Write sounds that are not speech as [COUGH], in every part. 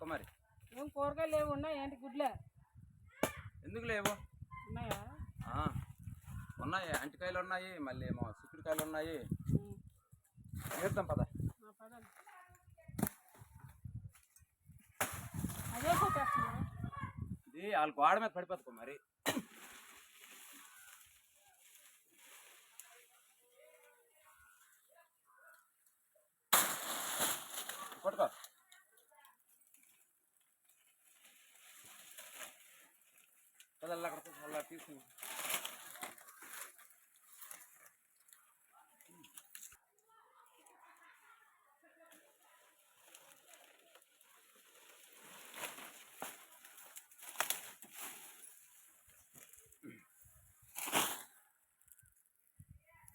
కుమారి. ఏం కూరగాయలు లేవు ఉన్నాయి ఏంటి గుడ్లే? ఎందుకు లేవు? ఉన్నాయా? ఉన్నాయి అంటికాయలు ఉన్నాయి మళ్ళీ ఏమో చిక్కుడుకాయలు ఉన్నాయి. చేద్దాం పద. అదే ఇది వాళ్ళ గోడ మీద పడిపోతుంది కుమారి.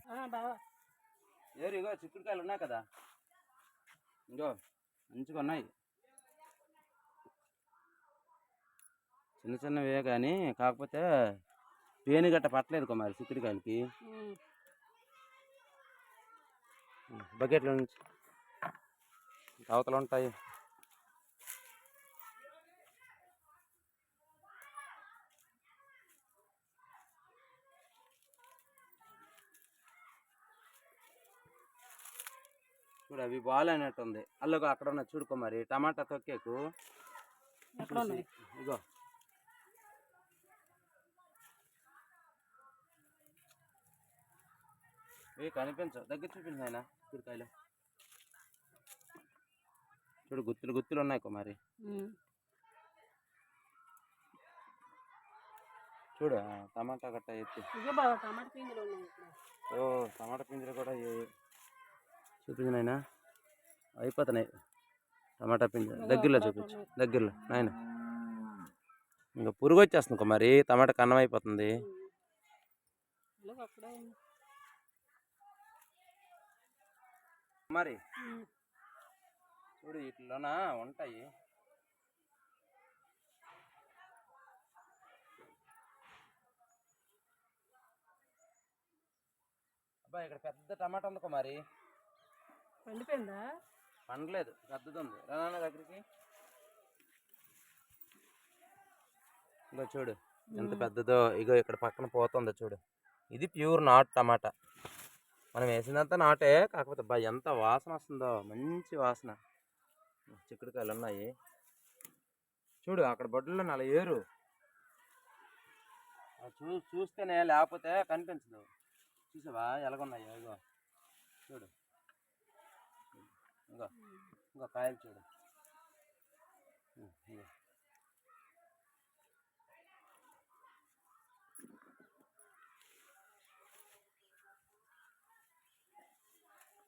ఆ, బావా. ఏరు ఇగో చిక్కుడుకాయలు ఉన్నాయి కదా. ఇంకో మంచిగా ఉన్నాయి. చిన్న చిన్నవే కానీ కాకపోతే పేను గట్ట పట్టలేదు కుమారి చిక్కుడుకాయలకి. బకెట్ల నుంచి. అవతల ఉంటాయి చూడు అవి బాల్ అయినట్టు ఉంది అల్లగో అక్కడ ఉన్న చూడుకో మరి టమాటా తొక్కేకు. ఇగో. ఏ కనిపించవు దగ్గర చూపించు ఆయన చిక్కుడుకాయలు చూడు గుత్తులు గుత్తులు ఉన్నాయి కుమారి. చూడు టమాటా గట్ట ఎత్తి. ఓ టమాటా పింజలు కూడా చూపించు నాయనా. అయిపోతున్నాయి టమాటా పింజలు దగ్గరలో చూపించు దగ్గరలో నాయన. ఇంకా పురుగు వచ్చేస్తుంది కుమారి టమాటా కన్నం అయిపోతుంది ఉమ్. ఇలాగ అక్కడే ఉంది మరి. చూడు వీటిలోన ఉంటాయి. అబ్బా ఇక్కడ పెద్ద టమాటా ఉంది కుమారి పండిపోయిందా? పండలేదు పెద్దది ఉంది. రానా దగ్గరికి. ఇగో చూడు ఎంత పెద్దదో. ఇగో ఇక్కడ పక్కన పోతుందో చూడు. ఇది ప్యూర్ నాటు టమాటా. మనం వేసినంత నాటే కాకపోతే బా ఎంత వాసన వస్తుందో మంచి వాసన. చిక్కుడుకాయలు ఉన్నాయి. చూడు అక్కడ బొడ్డులో నాలుగు ఏరు. చూ చూస్తేనే లేకపోతే కనిపించదు. చూసావా? ఎలాగున్నాయో ఇగో. చూడు. ఇంకో ఇంకో కాయలు చూడు. ఇగో.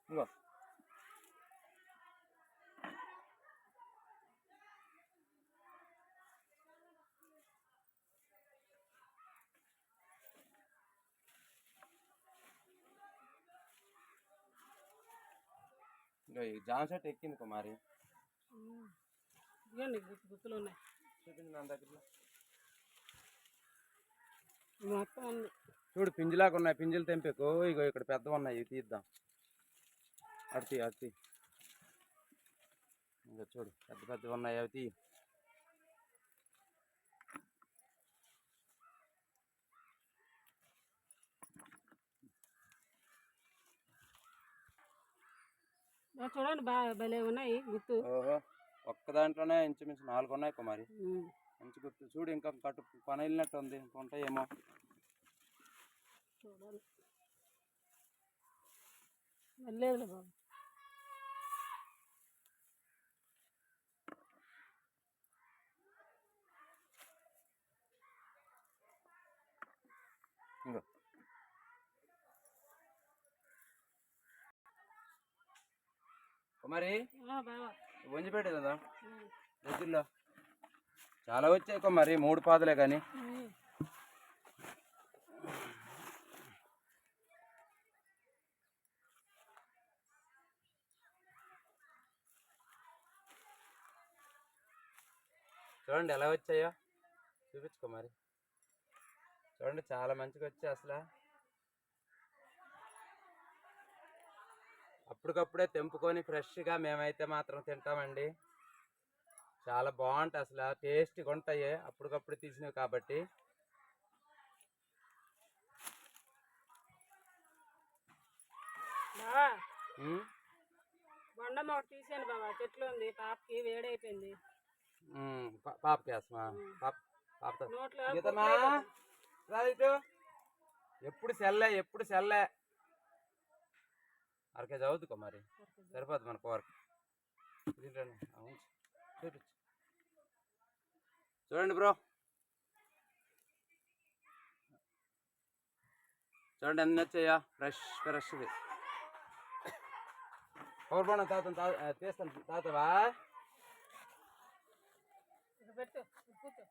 ఇంకో ఇంకో ఈ జామ చెట్టు ఎక్కింది కుమారి ఉమ్. ఇదిగోండి గుత్తు గుత్తులు ఉన్నాయి చూపింది నా దగ్గర ఇది మొత్తం ఉంది చూడు పింజులాగా ఉన్నాయి పింజులు తెంపేకు ఇగో ఇక్కడ పెద్దవి ఉన్నాయి ఇవి తీద్దాం అడితి అడితి. ఇంకా చూడు పెద్ద పెద్దవి ఉన్నాయి అవి తీ ఇదిగో చూడండి బాగా భలే ఉన్నాయి ఓహో ఒక్క దాంట్లోనే ఇంచుమించు నాలుగు ఉన్నాయి కుమారి. మంచి గుర్తు చూడు ఇంకా కట్టు పని వెళ్ళినట్టు ఉంది ఇంకా ఉంటాయేమో చూడాలి బాబు ఇంకో కుమారి ఆ, బావా. వంజి పెట్టేదా ఉమ్. దగ్గరలో చాలా వచ్చాయి కుమారి మూడు పాదలే కానీ. చూడండి ఎలా వచ్చాయో. చూపించుకో మరి చూడండి చాలా మంచిగా వచ్చాయి అసలు. అప్పటికప్పుడే తెంపుకొని ఫ్రెష్గా మేమైతే మాత్రం తింటామండి. చాలా బాగుంటాయి అసలు టేస్ట్గా ఉంటాయి. అప్పటికప్పుడు తీసినవి కాబట్టి. ఒకటి తీసాను బాబా చెట్లు ఉంది పాపకి వేడైపోయింది. పాప నోట్లో ఎప్పుడు సెల్లే ఎప్పుడు సెల్లే. అరకే చదువుతుకో మరి? సరిపోద్ది మన కూరకి చూడండి బ్రో. చూడండి ఎన్ని వచ్చాయా ఫ్రెష్ ఫ్రెష్ది పవర్ బాణం తాత తీస్తాను. తాతవా? పెట్టు కూర్చో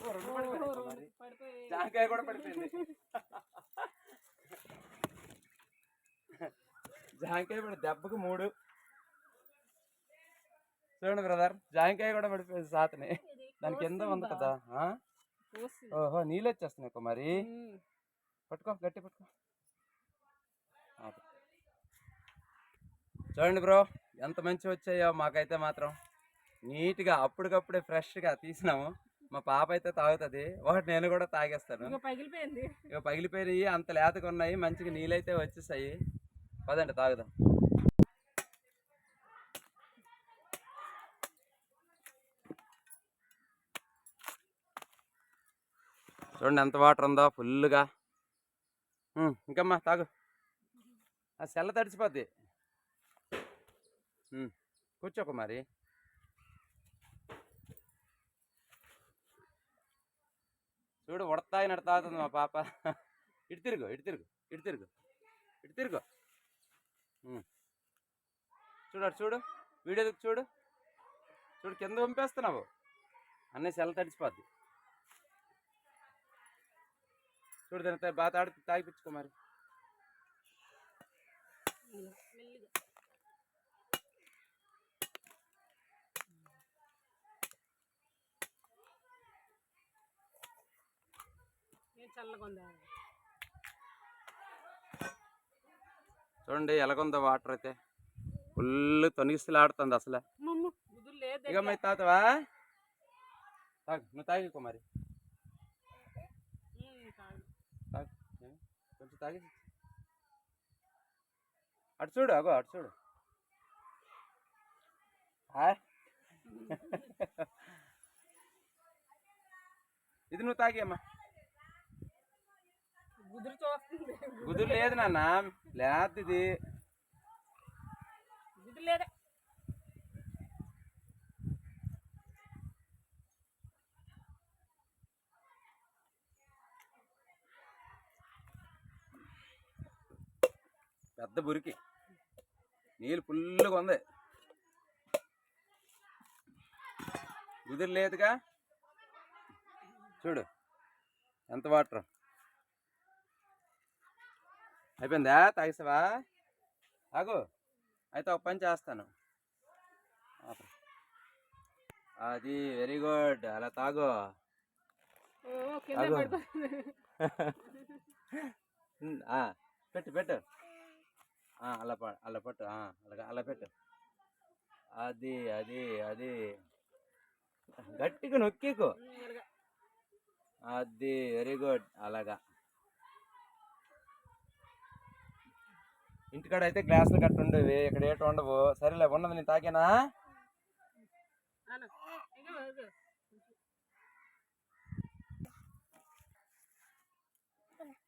ఓ, రెండు పడిపోయాయి మరి. జాంకాయ కూడా పడిపోయింది. జాంకాయ పడి దెబ్బకు మూడు. చూడండి బ్రదర్ జాంకాయ కూడా పడిపోయింది సాతని. దాని కింద ఉంది కదా. ఓహో నీళ్ళు వచ్చేస్తున్నాయి మరి. పట్టుకో గట్టి పట్టుకో. చూడండి బ్రో ఎంత మంచి వచ్చాయో మాకైతే మాత్రం. నీట్గా అప్పటికప్పుడే ఫ్రెష్గా తీసినాము. మా పాప అయితే తాగుతుంది. ఒకటి నేను కూడా తాగేస్తాను. పగిలిపోయింది. ఇక పగిలిపోయినాయి అంత లేతగా ఉన్నాయి మంచిగా నీళ్ళైతే వచ్చేసాయి. పదండి తాగుదాం. చూడండి ఎంత వాటర్ ఉందో ఫుల్గా ఇంకమ్మా తాగు. ఆ సెల్ల తడిచిపోద్ది కూర్చోక మరి. చూడు ఉడతాయి నడతాతుంది మా పాప. ఇటు తిరుగు ఇటు తిరుగు ఇటు తిరుగు ఇటు తిరుగు. చూడు అటు చూడు వీడియో చూడు. చూడు కింద పంపేస్తున్నావు అన్నీ సెల్ తడిచిపోద్ది. చూడు దాని బాగా తాగి తాగిపించుకో మరి. చల్లగా చూడండి ఎలాగుందో వాటర్ అయితే. ఫుల్ తొనిగిస్తులాడుతుంది అసలు. ఇక మరి తాతవా? నువ్వు తాగికో మరి? కొంచెం తాగి. అటు చూడు అగో అటు చూడు. [LAUGHS] ఇది నువ్వు తాగేమ్మా గుదురు లేదు నాన్న. లేదు ఇది. గుదురు లేదా. పెద్ద బురికి. నీళ్ళు ఫుల్గా ఉంది. గుదిరి లేదుగా? చూడు. ఎంత వాటర్? అయిపోయిందా? తాగిస్తావా ఆగు. అయితే ఒక పని చేస్తాను. అది వెరీ గుడ్. అలా తాగు. [LAUGHS] పెట్టు పెట్టు. అలా అలా పట్టు. ఆ, అలాగా అలా పెట్టు. అది అది అది. గట్టిగా నొక్కికు. అది వెరీ గుడ్. అలాగా. ఇంటికాడ అయితే గ్లాసులు కట్టు ఉండేవి ఇక్కడ ఏటు ఉండవు. సరేలే ఉన్నది నేను తాకేనా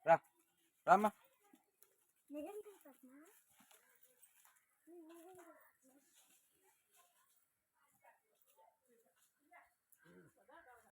రా రామ్మా.